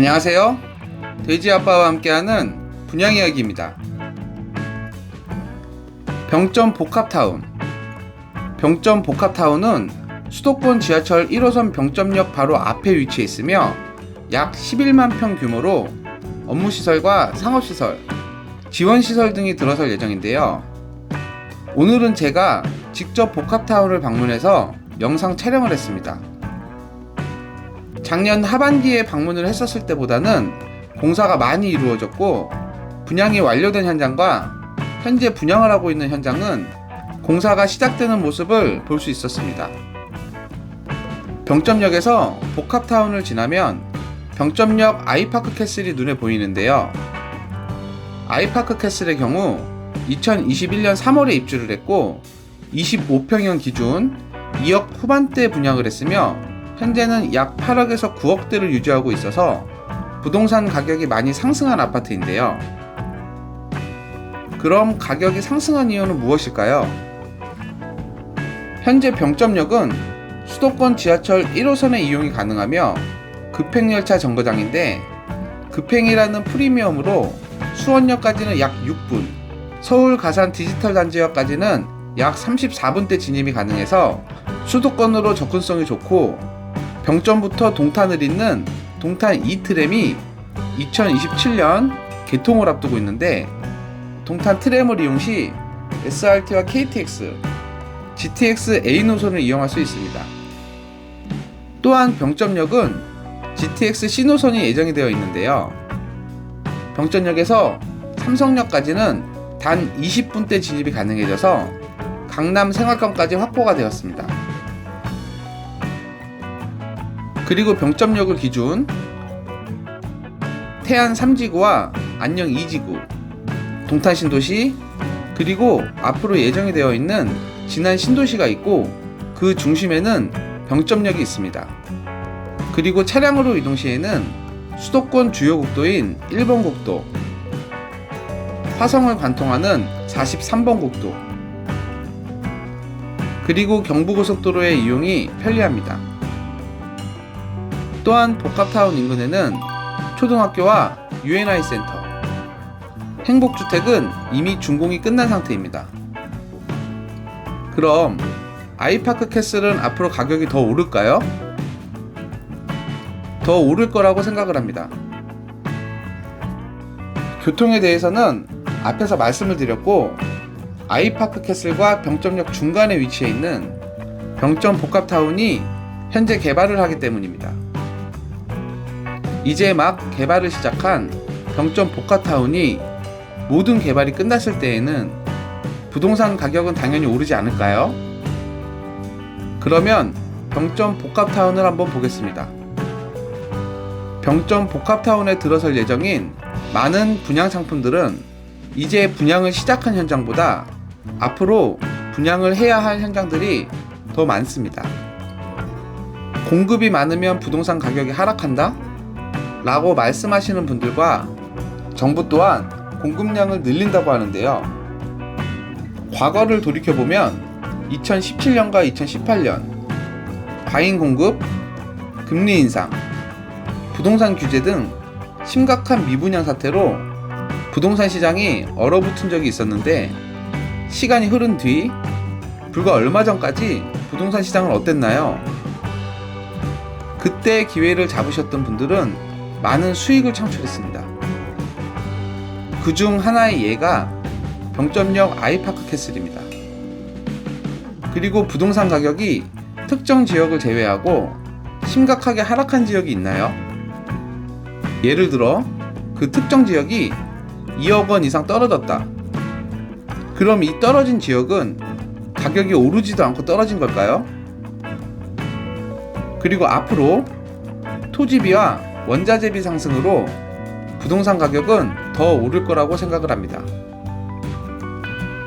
안녕하세요. 돼지 아빠와 함께하는 분양 이야기입니다. 병점 복합타운. 병점 복합타운은 수도권 지하철 1호선 병점역 바로 앞에 위치해 있으며 약 11만 평 규모로 업무시설과 상업시설, 지원시설 등이 들어설 예정인데요. 오늘은 제가 직접 복합타운을 방문해서 영상 촬영을 했습니다. 작년 하반기에 방문을 했었을 때보다는 공사가 많이 이루어졌고 분양이 완료된 현장과 현재 분양을 하고 있는 현장은 공사가 시작되는 모습을 볼 수 있었습니다. 병점역에서 복합타운을 지나면 병점역 아이파크 캐슬이 눈에 보이는데요. 아이파크 캐슬의 경우 2021년 3월에 입주를 했고 25평형 기준 2억 후반대 분양을 했으며 현재는 약 8억에서 9억대를 유지하고 있어서 부동산 가격이 많이 상승한 아파트인데요. 그럼 가격이 상승한 이유는 무엇일까요? 현재 병점역은 수도권 지하철 1호선의 이용이 가능하며 급행열차 정거장인데 급행이라는 프리미엄으로 수원역까지는 약 6분, 서울 가산 디지털 단지역까지는 약 34분대 진입이 가능해서 수도권으로 접근성이 좋고 병점부터 동탄을 잇는 동탄 2트램이 2027년 개통을 앞두고 있는데 동탄 트램을 이용 시 SRT와 KTX, GTX A 노선을 이용할 수 있습니다. 또한 병점역은 GTX C 노선이 예정이 되어 있는데요. 병점역에서 삼성역까지는 단 20분대 진입이 가능해져서 강남 생활권까지 확보가 되었습니다. 그리고 병점역을 기준 태안 3지구와 안녕 2지구, 동탄 신도시, 그리고 앞으로 예정이 되어 있는 진안 신도시가 있고 그 중심에는 병점역이 있습니다. 그리고 차량으로 이동 시에는 수도권 주요 국도인 1번 국도, 화성을 관통하는 43번 국도, 그리고 경부고속도로의 이용이 편리합니다. 또한 복합타운 인근에는 초등학교와 UNI 센터, 행복주택은 이미 준공이 끝난 상태입니다. 그럼 아이파크 캐슬은 앞으로 가격이 더 오를까요? 더 오를 거라고 생각을 합니다. 교통에 대해서는 앞에서 말씀을 드렸고 아이파크 캐슬과 병점역 중간에 위치해 있는 병점 복합타운이 현재 개발을 하기 때문입니다. 이제 막 개발을 시작한 병점 복합타운이 모든 개발이 끝났을 때에는 부동산 가격은 당연히 오르지 않을까요? 그러면 병점 복합타운을 한번 보겠습니다. 병점 복합타운에 들어설 예정인 많은 분양 상품들은 이제 분양을 시작한 현장보다 앞으로 분양을 해야 할 현장들이 더 많습니다. 공급이 많으면 부동산 가격이 하락한다? 라고 말씀하시는 분들과 정부 또한 공급량을 늘린다고 하는데요. 과거를 돌이켜보면 2017년과 2018년 과잉 공급, 금리 인상, 부동산 규제 등 심각한 미분양 사태로 부동산 시장이 얼어붙은 적이 있었는데 시간이 흐른 뒤 불과 얼마 전까지 부동산 시장은 어땠나요? 그때 기회를 잡으셨던 분들은 많은 수익을 창출했습니다. 그 중 하나의 예가 병점역 아이파크 캐슬입니다. 그리고 부동산 가격이 특정 지역을 제외하고 심각하게 하락한 지역이 있나요? 예를 들어 그 특정 지역이 2억 원 이상 떨어졌다. 그럼 이 떨어진 지역은 가격이 오르지도 않고 떨어진 걸까요? 그리고 앞으로 토지비와 원자재비 상승으로 부동산 가격은 더 오를 거라고 생각을 합니다.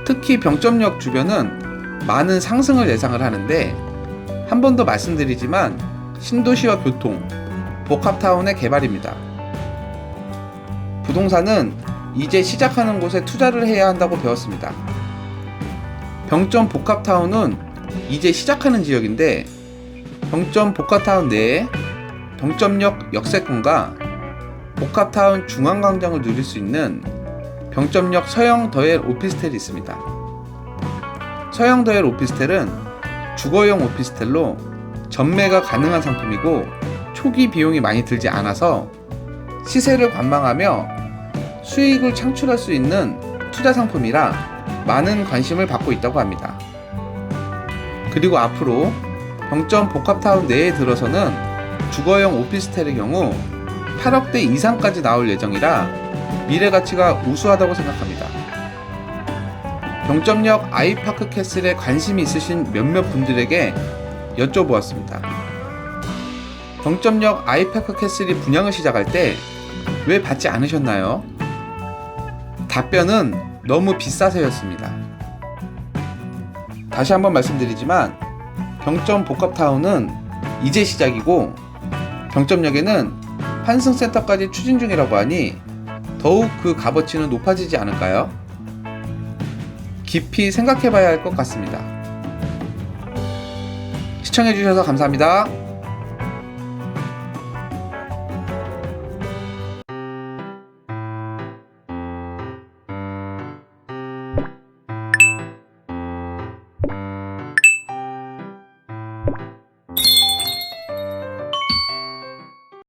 특히 병점역 주변은 많은 상승을 예상을 하는데 한 번 더 말씀드리지만 신도시와 교통, 복합타운의 개발입니다. 부동산은 이제 시작하는 곳에 투자를 해야 한다고 배웠습니다. 병점 복합타운은 이제 시작하는 지역인데 병점 복합타운 내에 병점역 역세권과 복합타운 중앙광장을 누릴 수 있는 병점역 서영 더엘 오피스텔이 있습니다. 서영 더엘 오피스텔은 주거용 오피스텔로 전매가 가능한 상품이고 초기 비용이 많이 들지 않아서 시세를 관망하며 수익을 창출할 수 있는 투자 상품이라 많은 관심을 받고 있다고 합니다. 그리고 앞으로 병점 복합타운 내에 들어서는 주거용 오피스텔의 경우 8억대 이상까지 나올 예정이라 미래 가치가 우수하다고 생각합니다. 병점역 아이파크 캐슬에 관심이 있으신 몇몇 분들에게 여쭤보았습니다. 병점역 아이파크 캐슬이 분양을 시작할 때 왜 받지 않으셨나요? 답변은 너무 비싸서였습니다. 다시 한번 말씀드리지만 병점 복합타운은 이제 시작이고 병점역에는 환승센터까지 추진 중이라고 하니 더욱 그 값어치는 높아지지 않을까요? 깊이 생각해 봐야 할 것 같습니다. 시청해 주셔서 감사합니다.